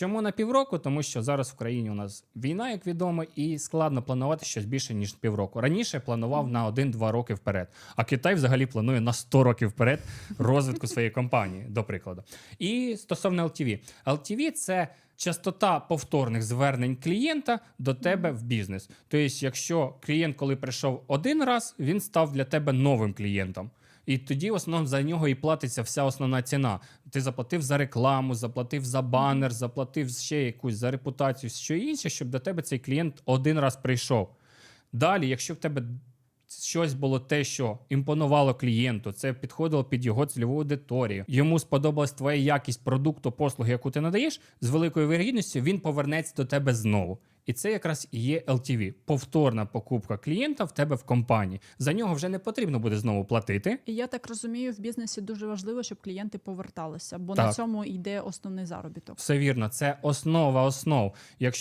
Чому на півроку? Тому що зараз в країні у нас війна, як відомо, і складно планувати щось більше ніж півроку. Раніше планував на 1-2 роки вперед. А Китай взагалі планує на 100 років вперед розвитку своєї компанії, до прикладу. І стосовно LTV. LTV – це частота повторних звернень клієнта до тебе в бізнес. Тобто, якщо клієнт, коли прийшов один раз, він став для тебе новим клієнтом. І тоді в основному за нього і платиться вся основна ціна. Ти заплатив за рекламу, заплатив за банер, заплатив ще якусь за репутацію, що інше, щоб до тебе цей клієнт один раз прийшов. Далі, якщо в тебе щось було те, що імпонувало клієнту, це підходило під його цільову аудиторію. Йому сподобалась твоя якість продукту, послуги, яку ти надаєш, з великою вірогідністю він повернеться до тебе знову. І це якраз і є LTV – повторна покупка клієнта в тебе в компанії. За нього вже не потрібно буде знову платити. І я так розумію, в бізнесі дуже важливо, щоб клієнти поверталися, бо Так. на цьому йде основний заробіток. Все вірно, це основа основ. Якщо